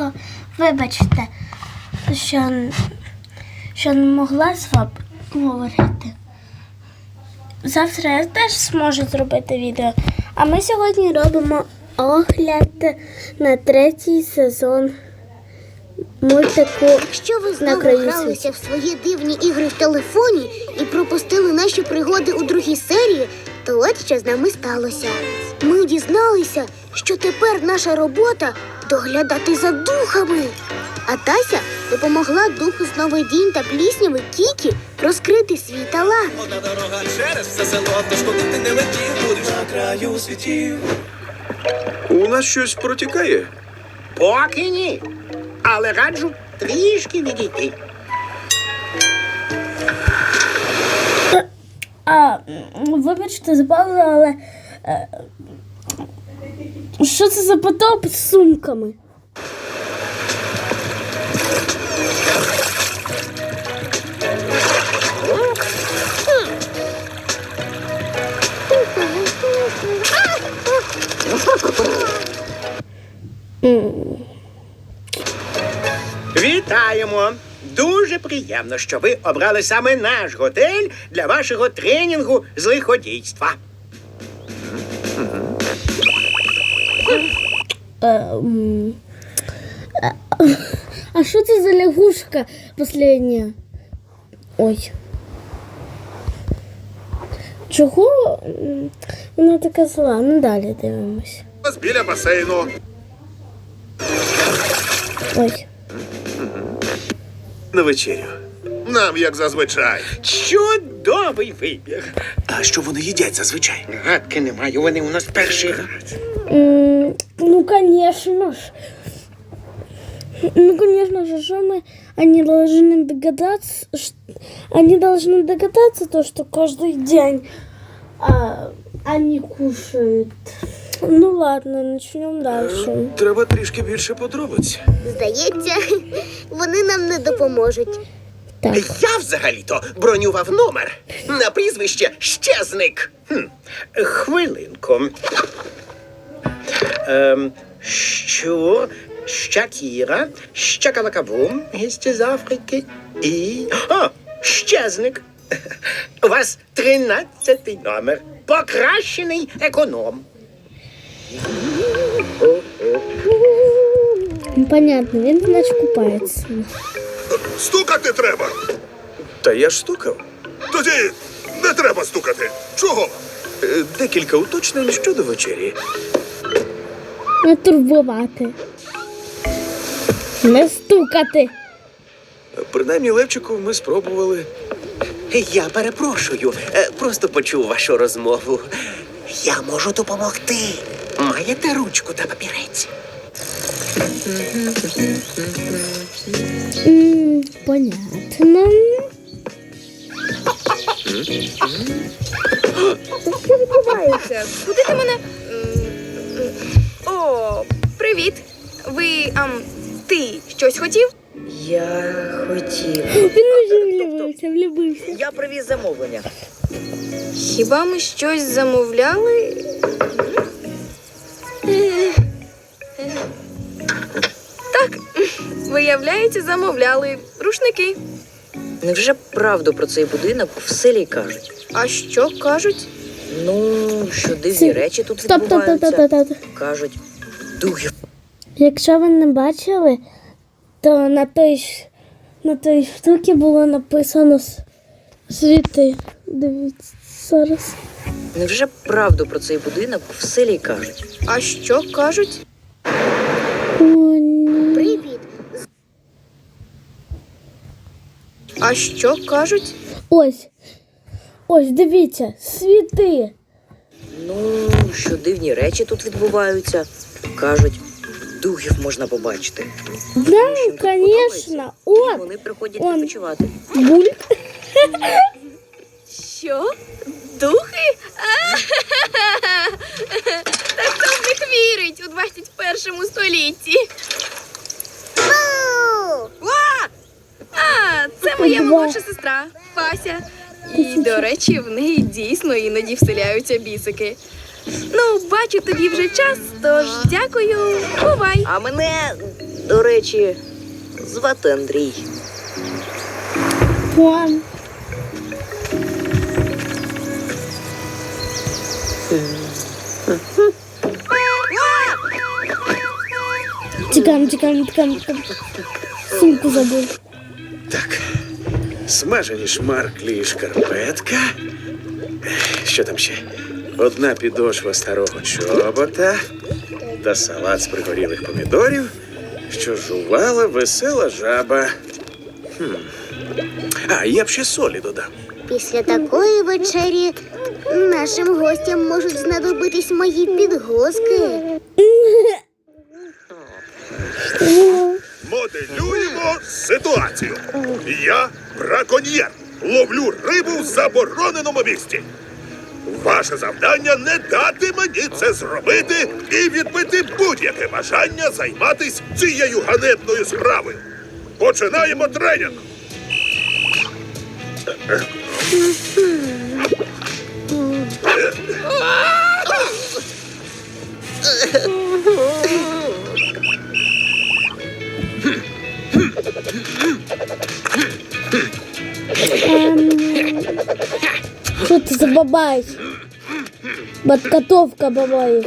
О, Вибачте, що, що не могла з вами говорити. Завтра я теж зможу зробити відео. А ми сьогодні робимо огляд на третій сезон мультику. Якщо ви знову гралися в свої дивні ігри в телефоні і пропустили наші пригоди у другій серії, то от що з нами сталося. Ми дізналися, що тепер наша робота доглядати за духами. А Тася допомогла духу сновидінь та плісняви Кікі розкрити свій талант. Одна дорога через все село, тож куди ти не летів, будеш на краю світів. У нас щось протікає. Поки ні. Але раджу трішки відійти. А, вибачте, забавила, але. е, Що це за потоп з сумками? Вітаємо! Дуже приємно, що ви обрали саме наш готель для вашого тренінгу з лиходійства. Е, е, А що це за лягушка последня? Ой. Чого м, вона така зла? Ну далі дивимось. Біля басейну. Ой. На вечерю. Нам, як зазвичай. Чудовий вибір. А що вони їдять зазвичай? Гадки немає, вони у нас перший раз. М, Ну, конечно ж. Ну, конечно же, что мы, они должны догадаться, ш- они должны догадаться то, что каждый день а, они кушают. Ну ладно, начнем дальше. Треба трішки більше подробиць. Здається, вони нам не допоможуть. Так, Я взагалі-то бронював номер на прізвище Щезник. Хм. Хвилинку. Ем, що? Щакіра, Щакалакабум, гість з Африки і. О, Щезник. У вас тринадцятий номер. Покращений економ. Ну, понятно, він значить купається. Стукати треба. Та я ж стукав. Тоді не треба стукати. Чого? Е, Декілька уточнень щодо вечері. Не турбувати. Не стукати. Принаймні, Левчику, ми спробували. Я перепрошую, е, просто почув вашу розмову. Я можу допомогти. Маєте ручку та папірець? Понятно. Що відбувається? Куди ти мене? О, привіт. Ви ам, ти щось хотів? Я хотів. Він вже влюбився, влюбився. Я привіз замовлення. Хіба ми щось замовляли? Виявляється, замовляли рушники. Невже правду про цей будинок в селі кажуть? А що кажуть? Ну, що дивні речі тут Стоп, стоп, стоп, стоп, відбуваються. стоп. Кажуть, духів Якщо ви не бачили, то на той, ш- на той штуці було написано с- світи. Дивіться зараз. Невже правду про цей будинок в селі кажуть? А що кажуть? О, ні. Привіт. А що кажуть? Ось. Ось, дивіться, світи. Ну, що дивні речі тут відбуваються. Кажуть, духів можна побачити. Да, Їм тут звісно. І От, вони приходять он. відпочивати. бульк. Що? Духи? Та хто в них вірить у 21 столітті? Ва! А, це моя молодша сестра Фася. І, до речі, в неї дійсно іноді вселяються бісики. Ну, бачу тобі вже час, тож дякую. Бувай. А мене До речі, звати Андрій. Вон. Тікаємо, тікаємо, тікаємо, тікаємо. Сумку забув. Так. Смажені шмарклі і шкарпетка. Що там ще? Одна підошва старого чобота та салат з пригорілих помідорів, що жувала весела жаба. Хм. А, я б ще солі додав. Після такої вечері нашим гостям можуть знадобитись мої підгузки. Моделюємо ситуацію. Я браконьєр. Ловлю рибу в забороненому місці. Ваше завдання не дати мені це зробити і відбити будь-яке бажання займатися цією ганебною справою. Починаємо тренінг. Що ти за бабай? Подготовка бабаев.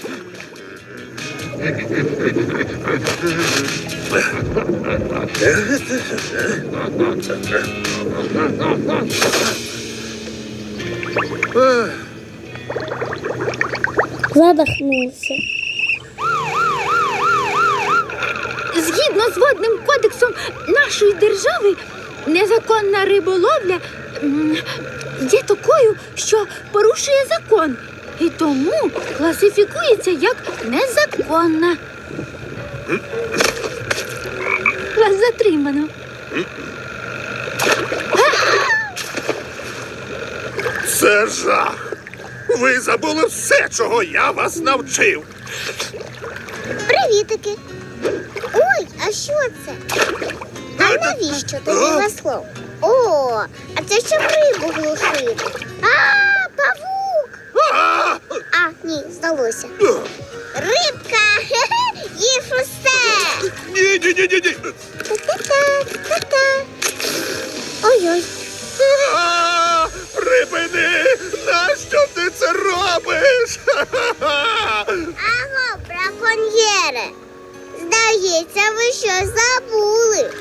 Задохнулся. Згідно з водним кодексом нашої держави, незаконна риболовля є такою, що порушує закон. І тому класифікується як незаконна. Вас затримано. Це жах. Ви забули все, чого я вас навчив. Привітики. Ой, а що це? А навіщо тобі масло? О, а це щоб рибу глушити. А, павук! А! Ні, здалося. Рибка! Їж усе! Ні, ні, ні, ні, ні. Та-та-та, та-та. Ой-ой. А, Припини! Нащо ти це робиш? Ха-ха-ха! Аго, браконьєре. Здається, ви щось забули.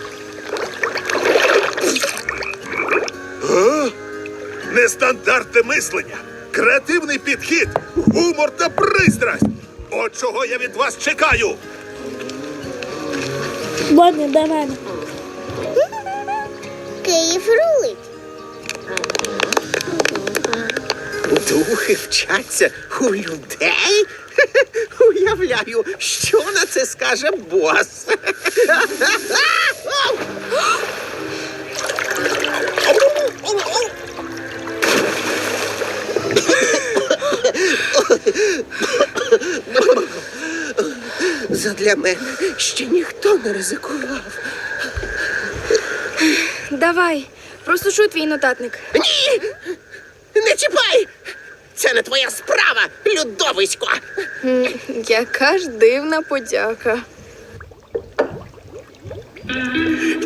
А? Нестандартне мислення, креативний підхід, гумор та пристрасть. От чого я від вас чекаю. Ладно, до мене. Київ рулить. Духи вчаться у людей? Уявляю, що на це скаже бос. Задля мене ще ніхто не ризикував. Давай, просушу твій нотатник. Ні! Не чіпай! Це не твоя справа, людовисько! Яка ж дивна подяка.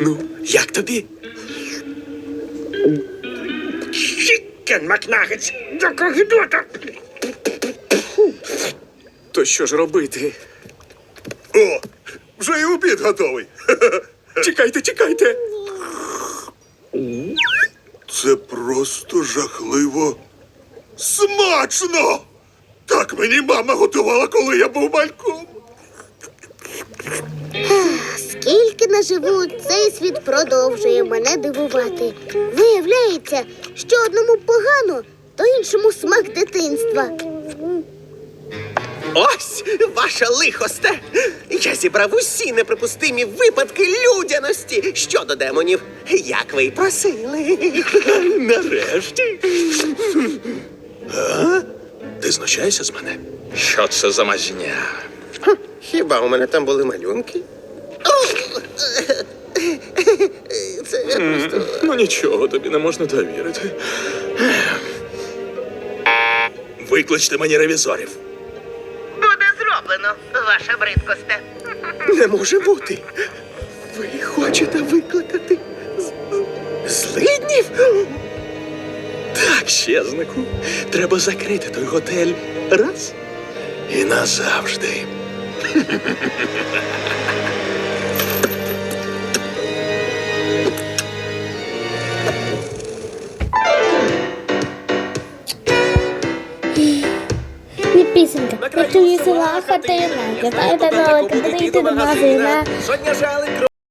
Ну, як тобі? Чікен Макнагетс, до когідота! То що ж робити? О, вже і обід готовий. Чекайте, чекайте. Це просто жахливо смачно. Так мені мама готувала, коли я був мальком. Скільки наживу, цей світ продовжує мене дивувати. Виявляється, що одному погано, то іншому смак дитинства. Ось ваша лихосте! Я зібрав усі неприпустимі випадки людяності щодо демонів, як ви й просили. Нарешті. Ти знущаєшся з мене? Що це за мазня? Хіба у мене там були малюнки? Це просто. Ну нічого, тобі не можна довірити. Викличте мені ревізорів. Зроблено, ваша бридкосте. Не може бути. Ви хочете викликати з- злиднів? Так, щезнику. Треба закрити той готель раз і назавжди. пісенька. Хочу весела хатина. Я знаю, та Кому